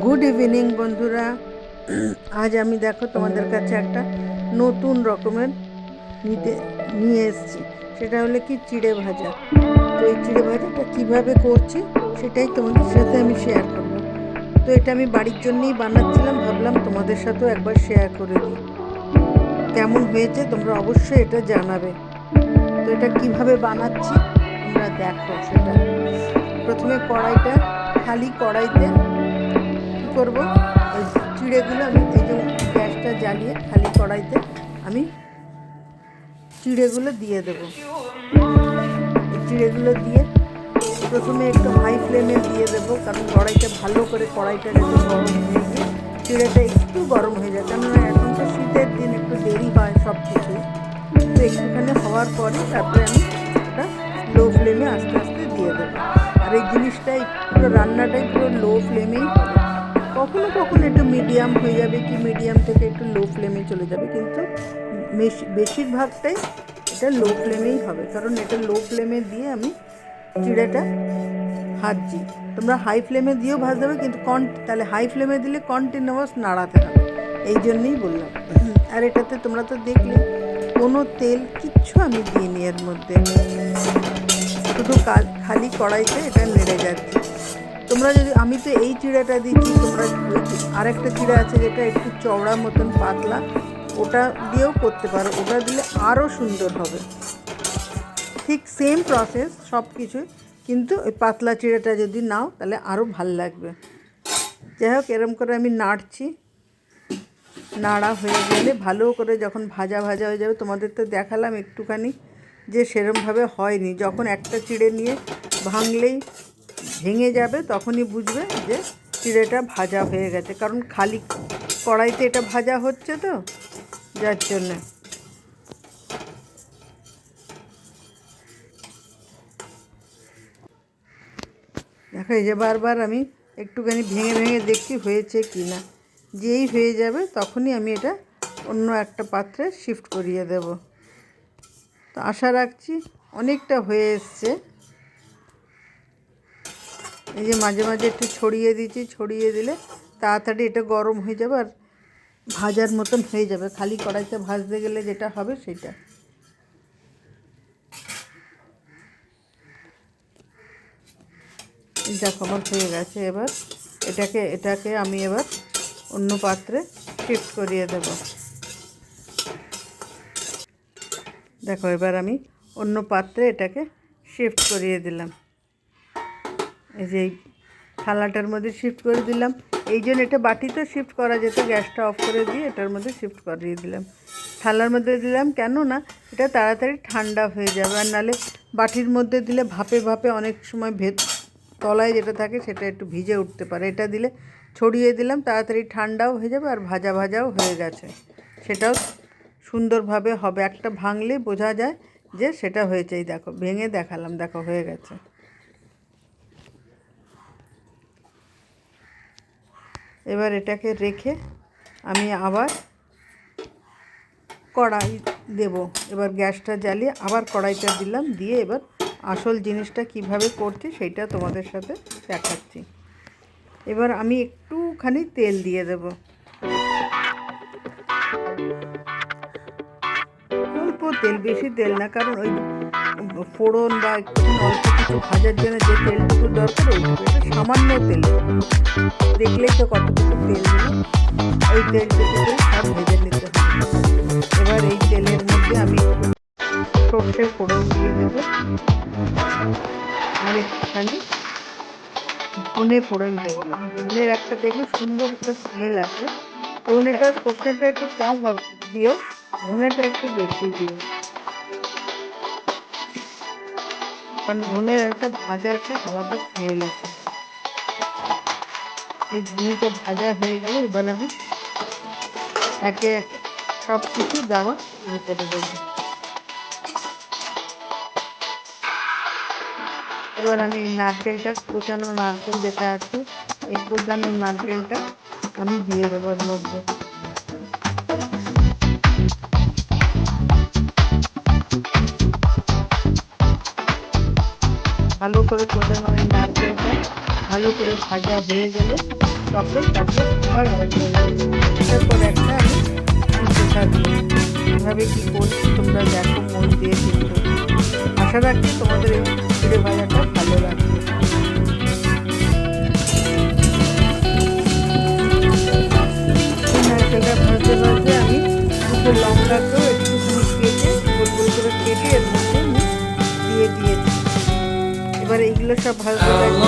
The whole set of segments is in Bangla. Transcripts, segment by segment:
গুড ইভিনিং বন্ধুরা। আজ আমি দেখো তোমাদের কাছে একটা নতুন রকমের নিতে, নিয়ে এসেছি। সেটা হলো কি চিড়ে ভাজা। তো এই চিড়ে ভাজাটা কীভাবে করছি সেটাই তোমাদের সাথে আমি শেয়ার করব। তো এটা আমি বাড়ির জন্যই বানাচ্ছিলাম, ভাবলাম তোমাদের সাথেও একবার শেয়ার করে দিই। কেমন হয়েছে তোমরা অবশ্যই এটা জানাবে। তো এটা কীভাবে বানাচ্ছি তোমরা দেখো সেটা। প্রথমে কড়াইটা, খালি কড়াইতে করব। ওই চিড়েগুলো আমি এই যে গ্যাসটা জ্বালিয়ে খালি কড়াইতে আমি চিড়েগুলো দিয়ে দেবো। চিড়েগুলো দিয়ে প্রথমে একটু হাই ফ্লেমে দিয়ে দেবো, কারণ কড়াইটা ভালো করে কড়াইটা যাতে গরম হয়ে গিয়ে চিড়েটা একটু গরম হয়ে যায়, কেননা এখন তো শীতের দিন, একটু দেরি হয় সব কিছু তো একটুখানি হওয়ার পরে তারপরে আমি ওটা লো ফ্লেমে আস্তে আস্তে দিয়ে দেবো। আর এই জিনিসটাই পুরো রান্নাটাই পুরো লো ফ্লেমেই হবে। কখনো কখনো একটু মিডিয়াম হয়ে যাবে কি মিডিয়াম থেকে একটু লো ফ্লেমে চলে যাবে, কিন্তু বেশি, বেশিরভাগটাই এটা লো ফ্লেমেই হবে। কারণ এটা লো ফ্লেমে দিয়ে আমি চিড়েটা ভাজছি। তোমরা হাই ফ্লেমে দিয়েও ভাজতে হবে কিন্তু কন তাহলে হাই ফ্লেমে দিলে কন্টিনিউয়াস নাড়াতে হবে। এই জন্যই বললাম। আর এটাতে তোমরা তো দেখলে, কোনো তেল কিচ্ছু আমি দিইনি এর মধ্যে। শুধু খালি কড়াইতে এটা নেড়ে যাচ্ছে। তোমরা যদি, আমি তো এই চিড়াটা দিচ্ছি, তোমরা আরেকটা চিড়া আছে যেটা একটু চওড়া মতন, পাতলা, ওটা দিয়েও করতে পারো, ওটা দিলে আরও সুন্দর হবে। ঠিক সেম প্রসেস সব কিছুই কিন্তু ওই পাতলা চিড়েটা যদি নাও, তাহলে আরও ভালো লাগবে। যাই হোক, এরম করে আমি নাড়ছি। নাড়া হয়ে গেলে ভালো করে যখন ভাজা ভাজা হয়ে যাবে, তোমাদের তো দেখালাম একটুখানি যে সেরমভাবে হয়নি। যখন একটা চিড়ে নিয়ে ভাঙলেই ভেঙে যাবে, তখনই বুঝবে যে চিড়েটা ভাজা হয়ে গেছে। কারণ খালি কড়াইতে এটা ভাজা হচ্ছে তো, যার জন্যে। দেখো, এই যে বারবার আমি একটুখানি ভেঙে ভেঙে দেখছি হয়েছে কি না। যেই হয়ে যাবে, তখনই আমি এটা অন্য একটা পাত্রে শিফট করিয়ে দেব। তো আশা রাখছি অনেকটা হয়ে এসছে। এই যে মাঝে মাঝে একটু ছড়িয়ে দিচ্ছি ছড়িয়ে দিলে তাড়াতাড়ি এটা গরম হয়ে যাবে আর ভাজার মতন হয়ে যাবে। খালি কড়াইতে ভাজতে গেলে যেটা হবে সেটা। দেখো, আমার হয়ে গেছে এবার। এটাকে এটাকে আমি এবার অন্য পাত্রে শিফট করিয়ে দেব। দেখো, এবার আমি অন্য পাত্রে এটাকে শিফট করিয়ে দিলাম। এই যে থালাটার মধ্যে শিফট করে দিলাম। এই জন্য এটা বাটিতে শিফট করা যেত, গ্যাসটা অফ করে দিয়ে এটার মধ্যে শিফট করিয়ে দিলাম। থালার মধ্যে দিলাম কেন না এটা তাড়াতাড়ি ঠান্ডা হয়ে যাবে। আর নাহলে বাটির মধ্যে দিলে ভাপে ভাপে অনেক সময় ভেদ, তলায় যেটা থাকে সেটা একটু ভিজে উঠতে পারে। এটা দিলে ছড়িয়ে দিলাম, তাড়াতাড়ি ঠান্ডাও হয়ে যাবে আর ভাজা ভাজাও হয়ে গেছে। সেটাও সুন্দরভাবে হবে। একটা ভাঙলেই বোঝা যায় যে সেটা হয়েছেই দেখো, ভেঙে দেখালাম, দেখো হয়ে গেছে। এবার এটাকে রেখে আমি আবার কড়াই দেব। এবার গ্যাসটা জ্বালিয়ে আবার কড়াইটা দিলাম। দিয়ে এবার আসল জিনিসটা কীভাবে করছি সেইটা তোমাদের সাথে দেখাচ্ছি। এবার আমি একটুখানি তেল দিয়ে দেব। তেল, বেশি তেল না, কারণ ওই ফোড়ন বা একটুখানি অল্প কিছু ভাজার জন্য যে তেলটুকু দরকার সামান্য তেল দেখলেই তো কতটুকু তেল দিল ওই তেলটুকুতে সব ভেজে নিতে হবে। এবার এই তেলের মধ্যে আমি একটু সর্ষের ফোড়ন দিয়ে দেবো। আর একটুখানি ফোড়ন দেবো। ধনের একটা দেখবে সুন্দর একটা স্মেল আছে ধনেটা সর্ষেটা একটু কম হবে, দিও। ধনেটা একটু বেশি দিও। কারণ একটা ভাজা একটা আলাদা স্মেল আছে এই ধনেটা ভাজা হয়ে গেলে এবার আমি একে সব কিছু দেওয়া করে দেবো। এবার আমি নারকেলটা কোচানো নারকেল যেটা আছে, এই কোচানো নারকেলটা আমি দিয়ে দেবো মধ্যে। ভালো করে এই নারকেলটা, ভালো করে ভাজা হয়ে গেলে তখন তারপর আবার তারপর একটা আমি তুলতে থাকব এভাবে কী করছি তোমরা দেখো, মন দিয়ে কিন্তু আশা রাখছি তোমাদের এই চিড়ে ভাজাটা ভালো লাগবে। নারকেলটা ভাজতে ভাজতে আমি দুটো লঙ্কাকেও এবার এইগুলো সব ভাজতে থাকবো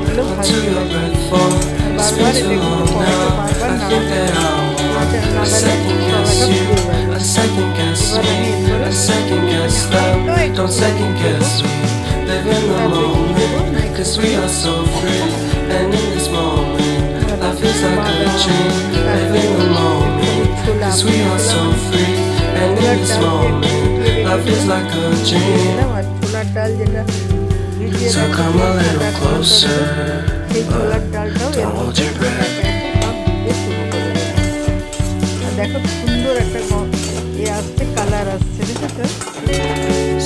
এগুলো ভাজতে থাকবো আর বারবার এটা একটু কড়াইটা বারবার নাড়াতে হবে নাড়াতে নাড়ালে কড়াইটা পুড়ে যাবে I second guess me, I second guess them. Don't second guess me. Live in the moment, cause we are so free. And in this moment, life is like a dream. Live in the moment, cause we are so free. And in this moment, life is like a dream. So come a little closer. এর Don't hold your breath. দেখো সুন্দর একটা এ আসছে কালার আসছে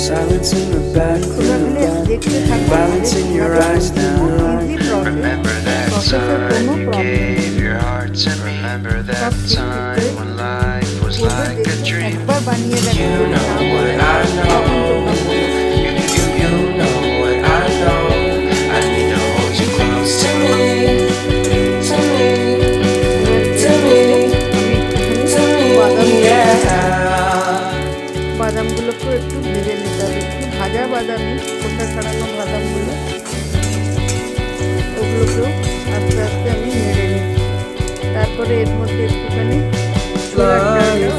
Silence in the থাকো Violence in your eyes now. Remember that time you gave your heart to me. Remember that time when life was like a dream. You know ভাজা বাদামি খোসা ছাড়ানো বাদামগুলো। ওগুলোকেও আস্তে আস্তে আমি নেড়ে নিই। তারপরে এর মধ্যে একটুখানি ছোলার ডালটাও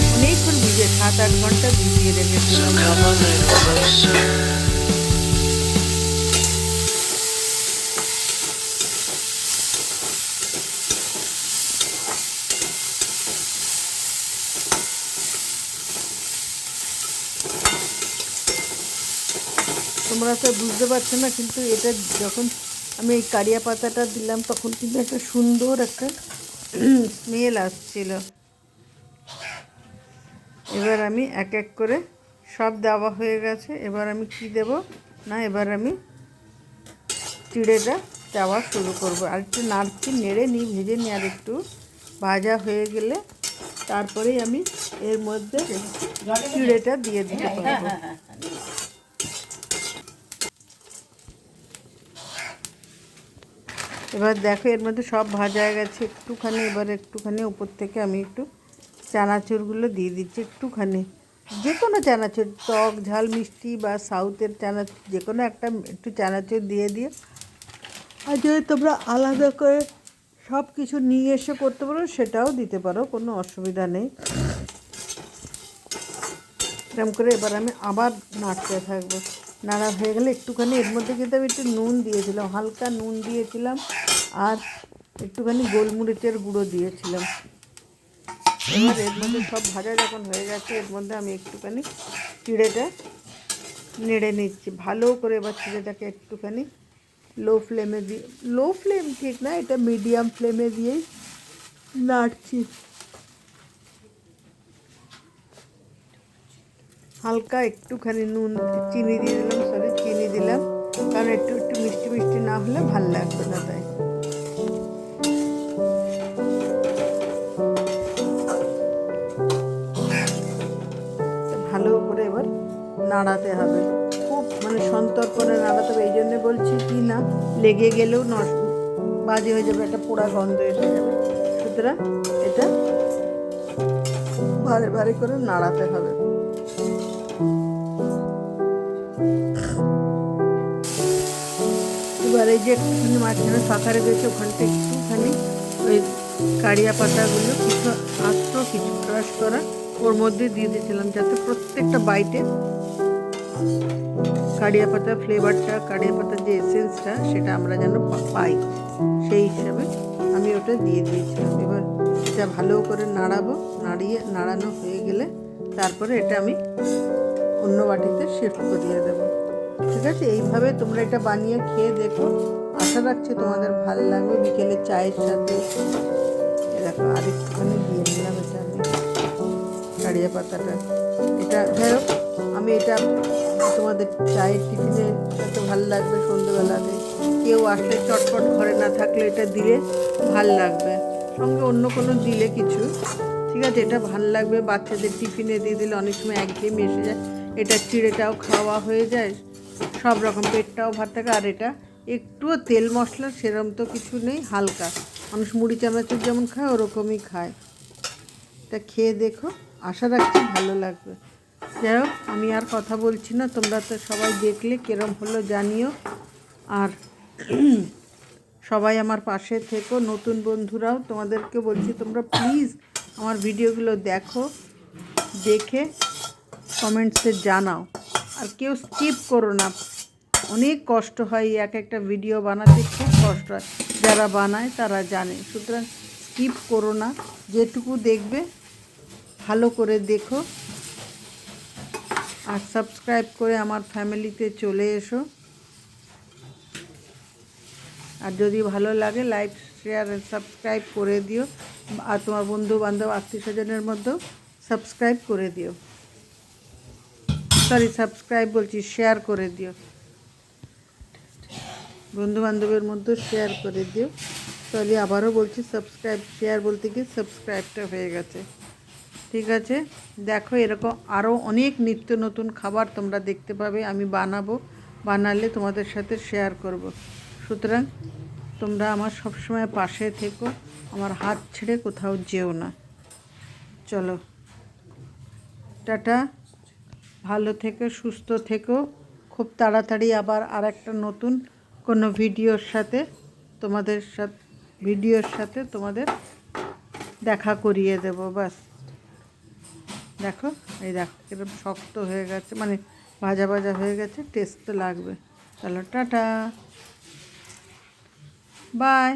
সাত আট ঘণ্টা ভিজিয়ে রেখেছিলাম. তোমরা তো বুঝতে পারছ না, কিন্তু এটা যখন আমি এই কারিয়া পাতাটা দিলাম, তখন কিন্তু একটা সুন্দর একটা স্মেল আসছিল এবার আমি এক এক করে সব দেওয়া হয়ে গেছে। এবার আমি কি দেব? না, এবার আমি চিড়েটা দেওয়া শুরু করব। আর একটু নাড়ছি নেড়ে নিই, ভেজে নিই আর একটু ভাজা হয়ে গেলে তারপরেই আমি এর মধ্যে চিড়েটা দিয়ে দিতে পারব। এবার দেখো এর মধ্যে সব ভাজা গেছে। একটুখানি, এবার একটুখানি উপর থেকে আমি একটু চানাচুরগুলো দিয়ে দিচ্ছি একটুখানি। যে কোনো চানাচুর, টক, ঝাল, মিষ্টি বা সাউথের চানাচুর যে কোনো একটা একটু চানাচুর দিয়ে দিয়ে আর যদি তোমরা আলাদা করে সব কিছু নিয়ে এসে করতে পারো, সেটাও দিতে পারো, কোনো অসুবিধা নেই। এরকম করে এবার আমি আবার নাড়তে থাকব। নাড়া হয়ে গেলে একটুখানি এর মধ্যে কিন্তু আমি একটু নুন দিয়েছিলাম, হালকা নুন দিয়েছিলাম, আর একটুখানি গোলমরিচের গুঁড়ো দিয়েছিলাম। এবার এর মধ্যে সব ভাজা যখন হয়ে গেছে, এর মধ্যে আমি একটুখানি চিড়েটা নেড়ে নিচ্ছি। ভালো করে এবার চিড়েটাকে একটুখানি লো ফ্লেমে দিয়ে লো ফ্লেম ঠিক না, এটা মিডিয়াম ফ্লেমে দিয়েই নাড়ছি। হালকা একটুখানি নুন, চিনি দিয়ে দিলাম সরি চিনি দিলাম। কারণ একটু একটু মিষ্টি মিষ্টি না হলে ভালো লাগবে না নাড়াতে হবে। খুব মানে সন্তর্পণে নাড়াতে হবে। এই জন্যে বলছি কি না, লেগে গেলেও নষ্ট বাজে হয়ে যাবে, একটা পোড়া গন্ধ এসে যাবে। সুতরাং এটা ভারে ভারে করে নাড়াতে হবে। এবারে যে একটুখানি মাঝখানে ফাঁকা রেখেছে ওখানটা একটুখানি ওই কারিয়া পাতাগুলো কিছু আস্ত, কিছু ক্রাশ করা ওর মধ্যে দিয়ে দিয়েছিলাম, যাতে প্রত্যেকটা বাইটে কারিয়া পাতার ফ্লেভারটা কারিয়া পাতার যে এসেন্সটা সেটা আমরা যেন পাই। সেই হিসাবে আমি ওটা দিয়ে দিয়েছিলাম। এবার এটা ভালো করে নাড়াবো। নাড়িয়ে, নাড়ানো হয়ে গেলে তারপরে এটা আমি অন্য বাটিতে শিফট করিয়ে দেবো। ঠিক আছে? এইভাবে তোমরা এটা বানিয়ে খেয়ে দেখো। আশা রাখছি তোমাদের ভালো লাগবে। বিকেলে চায়ের সাথে এ দেখো আর একটুখানি দিয়ে নিলাম এটা আমি কারিয়া পাতাটা এটা, যাই আমি এটা তোমাদের চায়ের টিফিনে খেতে ভালো লাগবে সন্ধ্যেবেলাতে। কেউ আসলে চটপট ঘরে না থাকলে এটা দিলে ভালো লাগবে। সঙ্গে অন্য কোনো দিলে কিছু। ঠিক আছে, এটা ভালো লাগবে। বাচ্চাদের টিফিনে দিয়ে দিলে অনেক সময় একঘেয়েমি এসে যায়। এটা চিড়েটাও খাওয়া হয়ে যায়। সব রকম পেটটাও ভাত থাকে। আর এটা একটুও তেল মশলা সেরম তো কিছু নেই, হালকা। মানুষ মুড়ি, চানাচুর যেমন খায়, ওরকমই খায়। এটা খেয়ে দেখো। আশা রাখছি ভালো লাগবে। যাই হোক, আমি আর কথা বলছি না, তোমরা তো সবাই দেখলে কিরম হলো জানিও। আর সবাই আমার পাশে থেকো, নতুন বন্ধুরাও তোমাদেরকে বলছি, তোমরা প্লিজ আমার ভিডিওগুলো দেখো, দেখে কমেন্টসে জানাও। আর কেউ স্কিপ করো না। অনেক কষ্ট হয় এক একটা ভিডিও বানাতে, খুব কষ্ট হয়। যারা বানায় তারা জানে। সুতরাং স্কিপ করো না। যেটুকু দেখবে, ভালো করে দেখো। আর সাবস্ক্রাইব করে আমার ফ্যামিলিতে চলে এসো। আর যদি ভালো লাগে, লাইক, শেয়ার সাবস্ক্রাইব করে দিও। আর তোমার বন্ধু বান্ধব আত্মীয় স্বজনের মধ্যেও সাবস্ক্রাইব করে দিও। সরি সাবস্ক্রাইব বলছি, শেয়ার করে দিও। বন্ধু বান্ধবের মধ্যে শেয়ার করে দিও। সরি আবারও বলছি, সাবস্ক্রাইব, শেয়ার বলতে গিয়ে সাবস্ক্রাইবটা হয়ে গেছে। ঠিক আছে? দেখো এরকম আরও অনেক নিত্য নতুন খাবার তোমরা দেখতে পাবে, আমি বানাবো, বানালে তোমাদের সাথে শেয়ার করব। সুতরাং তোমরা আমার সবসময় পাশে থেকো, আমার হাত ছেড়ে কোথাও যেও না। চলো। টাটা। ভালো থেকো, সুস্থ থেকো। খুব তাড়াতাড়ি আবার আর একটা নতুন কোনো ভিডিওর সাথে তোমাদের সাথে ভিডিওর সাথে তোমাদের দেখা করিয়ে দেব বাস দেখো, এই দেখো এরকম শক্ত হয়ে গেছে মানে ভাজা ভাজা হয়ে গেছে টেস্ট তো লাগবে। চলো, টাটা। বাই